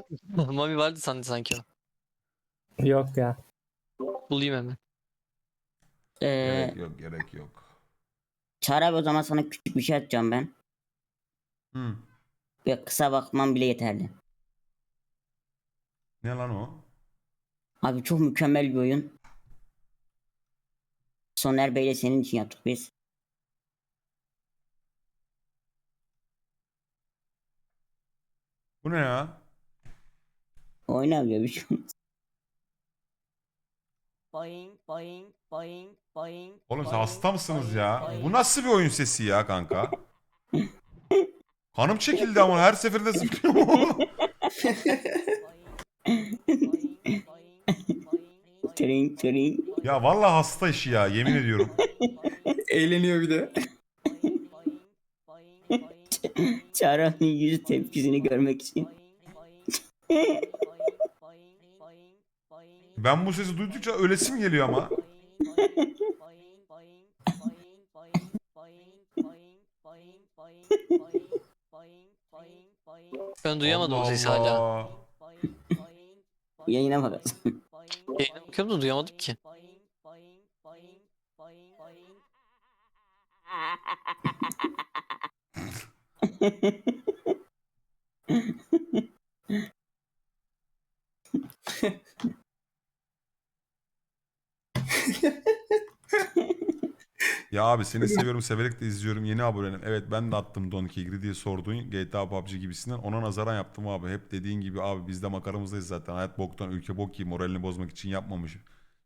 Mami vardı sandı sanki o. Yok ya. Bulayım hemen. Ee, Gerek yok gerek yok. Çağrı abi o zaman sana küçük bir şey atacağım ben. Hı. Ve kısa bakmam bile yeterli. Ne lan o? Abi çok mükemmel bir oyun. Soner Bey'le senin için yaptık biz. Bu ne ya? Oynamıyor bir şey. Boing, boing, boing, boing, Oğlum siz boing, hasta mısınız boing, ya? boing. Bu nasıl bir oyun sesi ya kanka? Kanım çekildi ama her seferinde zıplıyor. Tring, tring. ya vallahi hasta işi ya yemin ediyorum. Eğleniyor bir de. Çağrı abinin yüz tepkisini görmek için. Ben bu sesi duydukça ölesim geliyor ama. Ben duyamadım o Allah sesi hala. Allah. Yayına bak. Yayına bakıyorum da duyamadım ki. Ya abi seni seviyorum severek de izliyorum yeni abonenim. Evet ben de attım Donkey Kong'u diye sorduğun GTA PUBG gibisinden. Ona nazaran yaptım abi. Hep dediğin gibi abi biz de makaramızdayız zaten. Hayat boktan ülke bok gibi moralini bozmak için yapmamışım.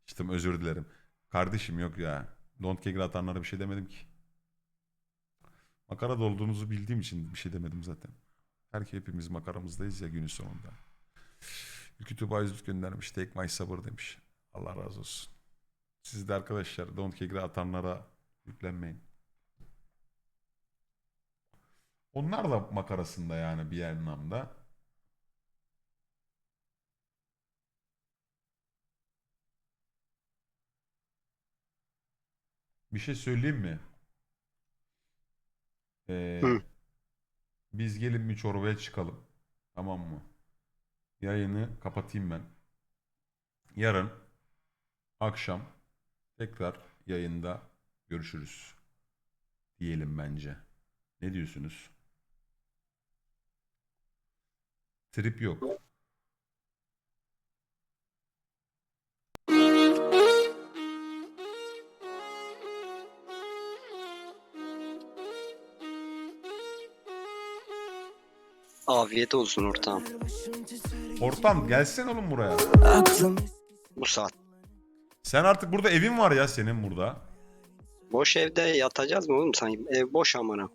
İşte özür dilerim. Kardeşim yok ya. Don't Kegel atanlara bir şey demedim ki. Makarada olduğunuzu bildiğim için bir şey demedim zaten. Herkes hepimiz makaramızdayız ya günün sonunda. Ülkü Tuba göndermiş. Take my sabır demiş. Allah razı olsun. Siz de arkadaşlar Don't Kegel atanlara yüklenmeyin. Onlar da makarasında yani bir anlamda. Bir şey söyleyeyim mi? Ee, Hı. biz gelin bir çorbaya çıkalım. Tamam mı? Yayını kapatayım ben. Yarın akşam tekrar yayında görüşürüz. Diyelim bence. Ne diyorsunuz? Trip yok. Afiyet olsun ortağım. Ortam gelsen oğlum buraya. Bu saat. Sen artık burada evin var ya senin burada. Boş evde yatacağız mı oğlum sanki? Ev boş amına.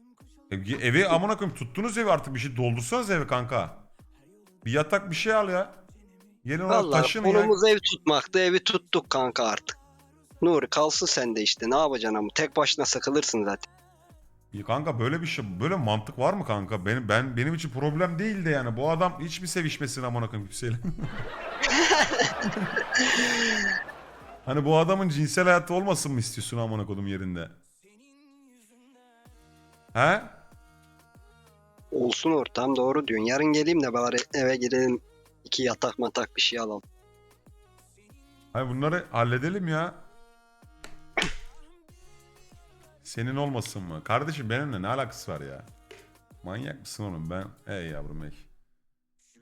E, evi amına koyayım tuttunuz evi artık bir şey doldursanız evi kanka. Bir yatak bir şey al ya. Gelin oraya Valla taşın ya. konumuz ev tutmaktı. Evi tuttuk kanka artık. Nuri kalsın sen de işte. Ne yapacaksın ama? Tek başına sıkılırsın zaten. Ya kanka böyle bir şey böyle mantık var mı kanka? Benim ben benim için problem değil de yani bu adam hiç mi sevişmesin amına koyayım kimseyle? hani bu adamın cinsel hayatı olmasın mı istiyorsun amına kodum yerinde? He? Olsun ortağım doğru diyorsun. Yarın geleyim de bari eve girelim. iki yatak matak bir şey alalım. Hayır bunları halledelim ya. Senin olmasın mı? Kardeşim benimle ne alakası var ya? Manyak mısın oğlum ben? Ey yavrum ey.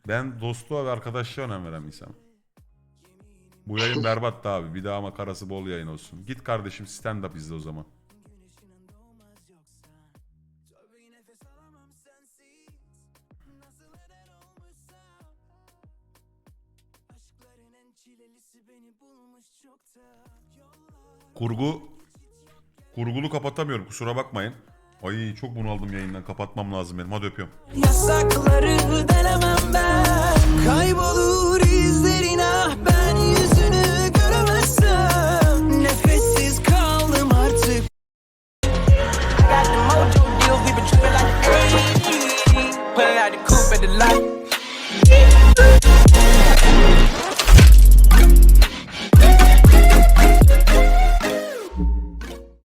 Ben dostluğa ve arkadaşlığa önem veren insanım. Bu yayın berbattı abi. Bir daha makarası bol yayın olsun. Git kardeşim stand up izle o zaman. Kurgu Kurgulu kapatamıyorum kusura bakmayın. Ay çok bunaldım yayından kapatmam lazım benim. Hadi öpüyorum. Yasakları delemem ben Kaybolur izlerin ah